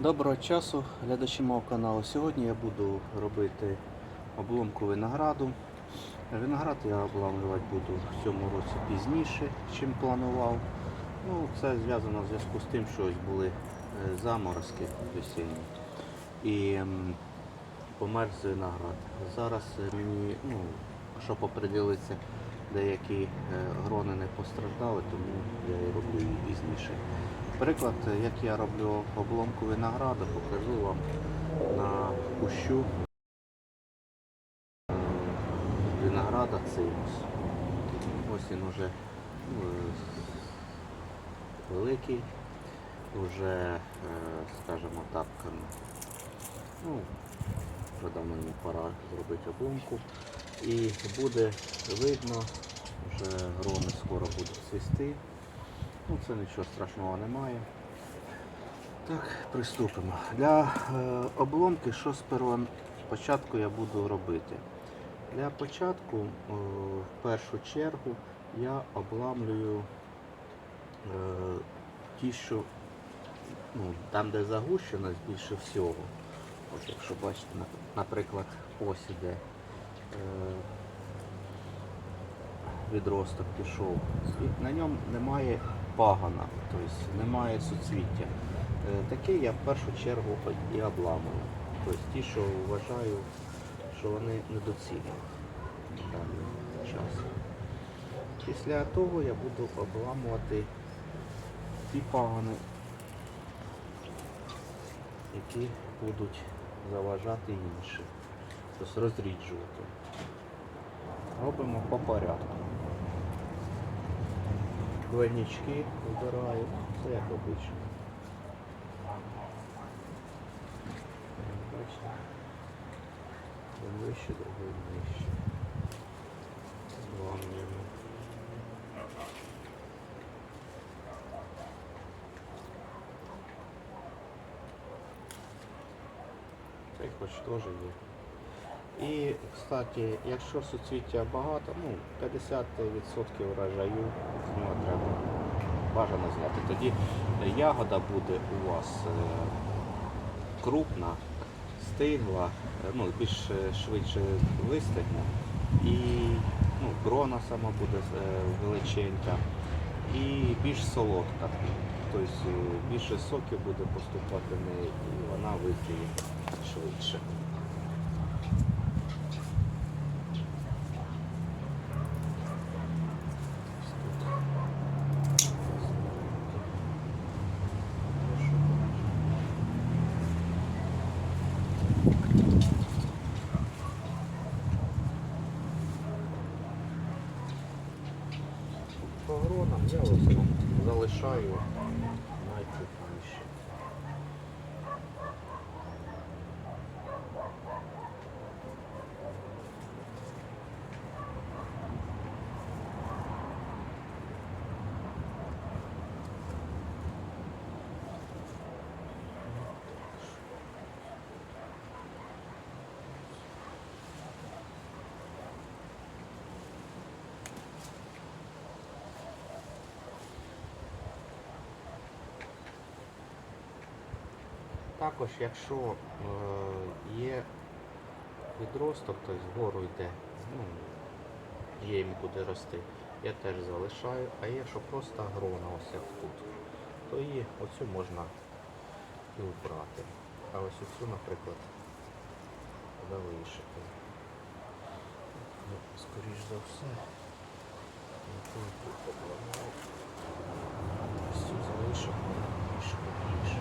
Доброго часу, глядачі мого каналу. Сьогодні я буду робити обломку винограду. Виноград я обламлювати буду в цьому році пізніше, ніж планував. Ну, це зв'язано в зв'язку з тим, що ось були е, заморозки весільні і померз виноград. Зараз е, мені, ну, щоб оприділитися, деякі е, грони не постраждали, тому я і роблю її пізніше. Приклад, як я роблю обломку винограду, покажу вам на кущу винограда цимус. Ось він уже ну, великий, вже, е, скажімо так, ну, вже давно пора зробити обломку. І буде видно, вже грони скоро будуть цвісти. Ну, це нічого страшного немає. Так, приступимо. Для е, обломки, що сперва спочатку я буду робити? Для початку, е, в першу чергу, я обламлюю е, ті, що ну, там, де загущеність більше всього. От якщо бачите, наприклад, ось іде. Е, відросток пішов. На ньому немає пагана, тобто немає суцвіття. Е, Таке я в першу чергу і обламую. Тобто ті, що вважаю, що вони недоцільні в даний час. Після того я буду обламувати ті пагани, які будуть заважати інші. Тобто розріджувати. Робимо по порядку. Двойнички вбираю, все як обично. Бачите? Один вище, другий нижче. Зламуємо. Цей хоч теж є. І, кстати, якщо суцвіття багато, ну, 50% врожаю з нього треба бажано зняти. Тоді ягода буде у вас е, крупна, стигла, е, ну, більш е, швидше вистигне. І ну, грона сама буде величенька і більш солодка. Тобто більше соків буде поступати в неї і вона визріє швидше. По гронам я ось вам залишаю Також, якщо е, є відросток, тобто вгору йде, ну, є їм куди рости, я теж залишаю, а якщо просто грона ось як тут, то її оцю можна і убрати. А ось оцю, наприклад, залишити. Ну, скоріш за все. Ось цю залишимо більш більше.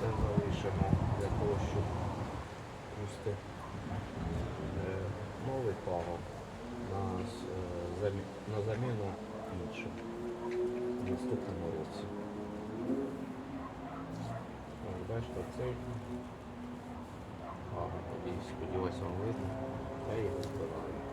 Це залишимо для того, щоб пусти е, новий с- е, на заміну іншим в наступному році. Ось, бачите, цей пагон, сподіваюся, вам видно. Я його збираю.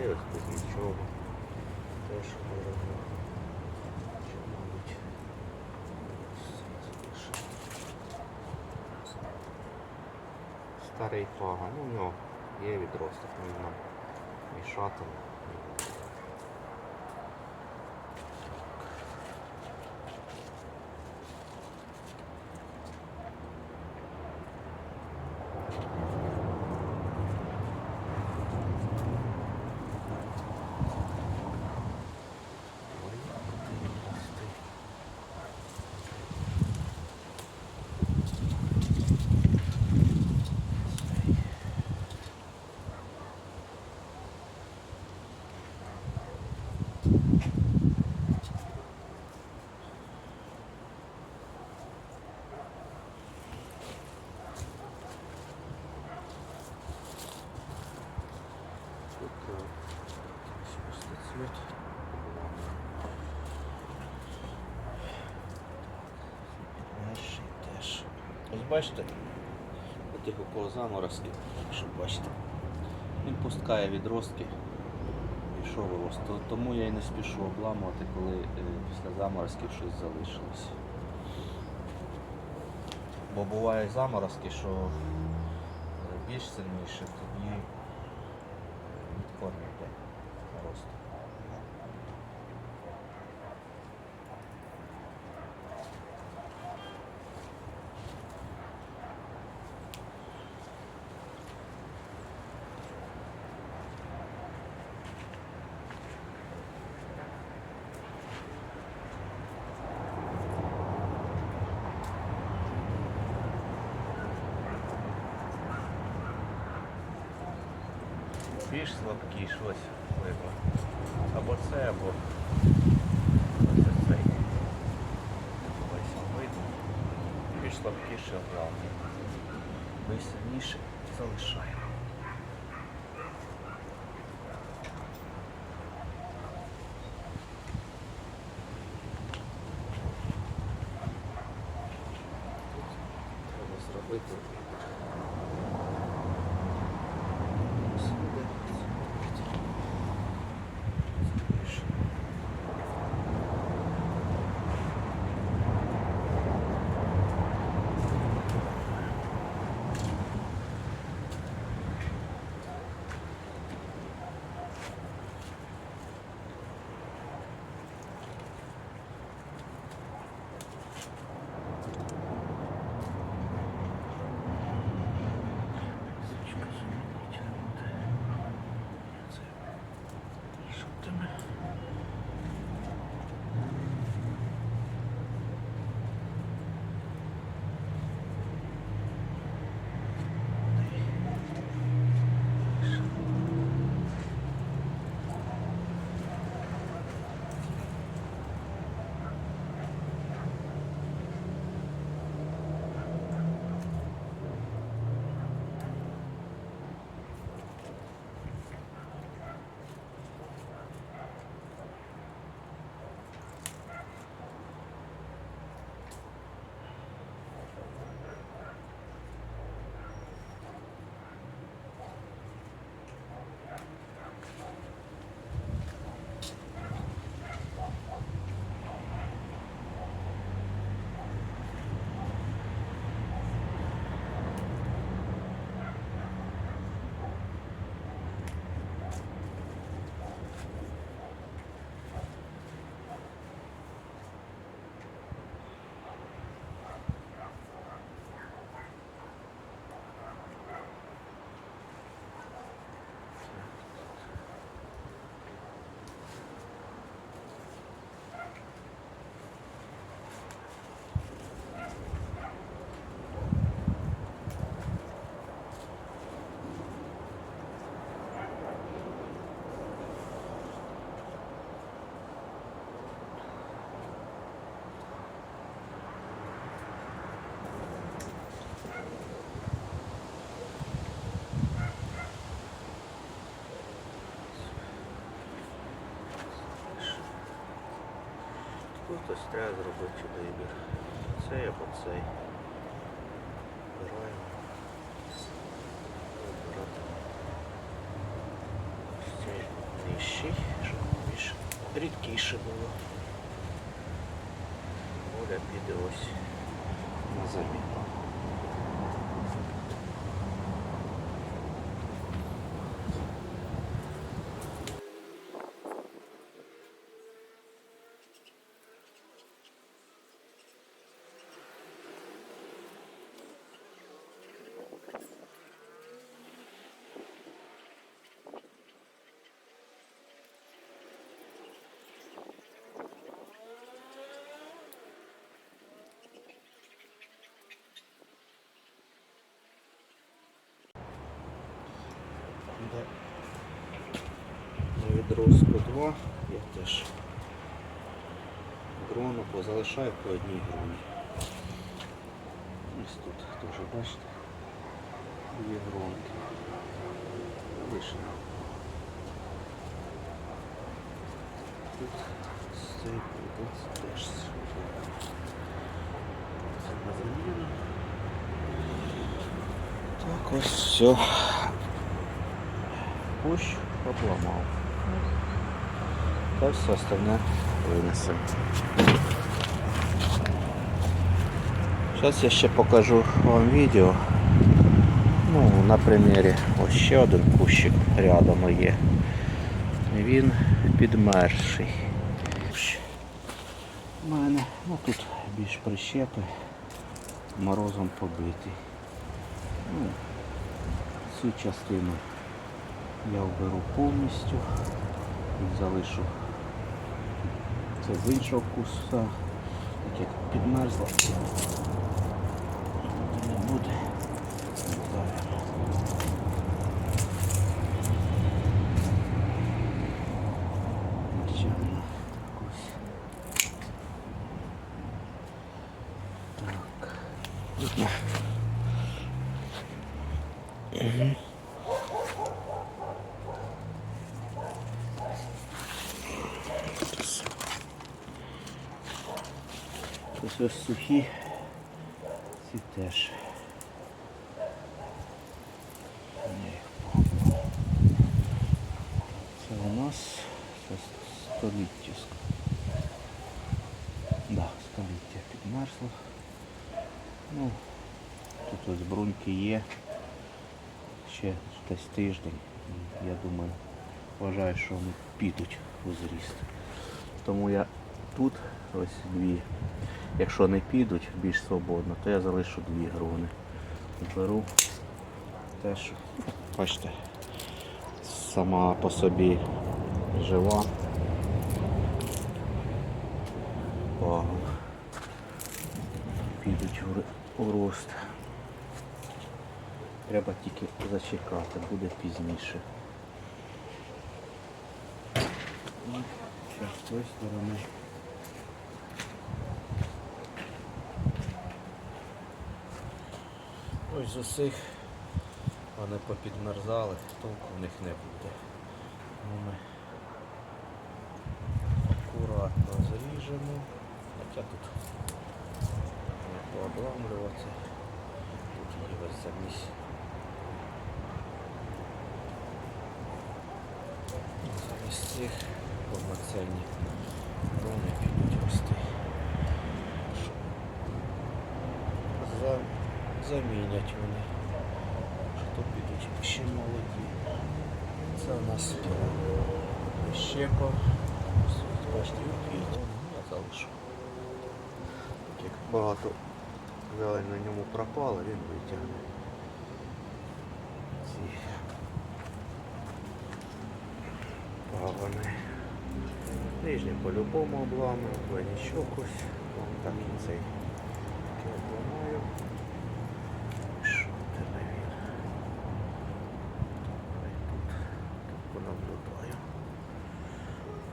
Цей ось без нічого. Теж виробив. Чи, мабуть. Старий пага, ну в нього є відросток, він нам мішатиме. Ой, ти рости. Тут е, ось пустоцвіт. Перший теж. Ось бачите, отих около заморозків, якщо бачите, він пускає відростки, пішов рост. То- Тому я і не спішу обламувати, коли е, після заморозків щось залишилось. Бо буває заморозки, що е, більш сильніше, тоді відкорм йде рост. Більш слабкий щось видно. Або це, або ось цей. Ось видно. Більш слабкіше обрав. Більш сильніше залишаємо. Тут треба зробити. Хтось треба зробити вибір. Цей або цей. Вибираємо. Вибирати. Ось цей нижчий, щоб більш рідкіше було. Оля піде ось на заміну. Відростку 2 я теж грону позалишаю по одній гроні. Ось тут теж бачите. Дві гронки. Лишено. Тут з цієї полиці теж це на заміну. Так ось все. Кущ обламав. Та все остальне винесемо. Зараз я ще покажу вам відео. Ну, на примірі ось ще один кущик рядом є. Він підмерший. У мене ну, тут більш прищепи морозом побитий. Ну, цю частину я вберу повністю залишу це з іншого куста, так як підмерзло. Не буде. Далі. Ще вона ось. Так. Видно. Мгм. Ось ось сухі, ці теж. Це у нас це століття. Да, століття підмерзло. Ну, тут ось бруньки є. Ще десь тиждень. Я думаю, вважаю, що вони підуть у зріст. Тому я тут ось дві. Якщо не підуть більш свободно, то я залишу дві грони. Беру теж, бачите, сама по собі жива. Пагон. Підуть у рост. Треба тільки зачекати, буде пізніше. Цієї сторони. Ось з усіх вони попідмерзали, толку в них не буде. Ну, Ми акуратно зріжемо, хоча тут не пообламлювати. Тут її ось замість. Замість цих повноцінні вони підуть рости. Замінять вони. Що підуть ще молоді. Це у нас щепа. Бачите, відквітла. Я залишу. Так як багато зелень на ньому пропало, він витягне. Ці пагони. Нижні по-любому обламую, нічого ось. Вон Так і цей. Таки обламаю. Що в тебе він? Давай тут, тут понаблюдаю.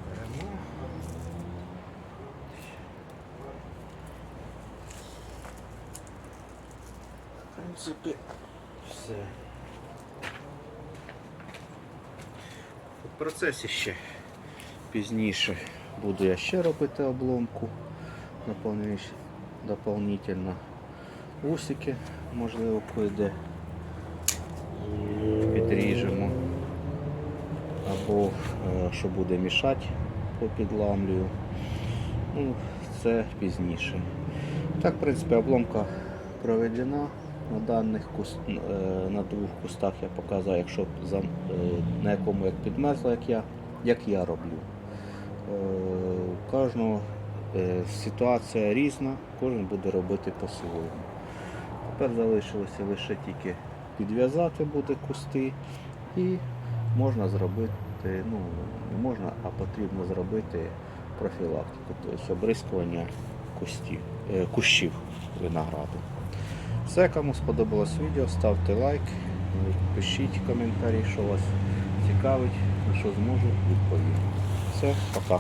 Беремо. В принципі, все. В процесі ще пізніше буду я ще робити обломку доповнительно усики, можливо, кое-де підріжемо. Або е, що буде мішати попідламлюю. Ну, це пізніше. Так, в принципі, обломка проведена на даних куст... е, на двох кустах я показав, якщо е, на якому як підмерзло, як я, як я роблю. Е, У кожного ситуація різна, кожен буде робити по-своєму. Тепер залишилося лише тільки підв'язати буде кусти і можна зробити, ну не можна, а потрібно зробити профілактику, тобто обрискування кустів, кущів винограду. Все, кому сподобалось відео, ставте лайк, пишіть коментарі, що вас цікавить, на що зможу відповім. Все, пока.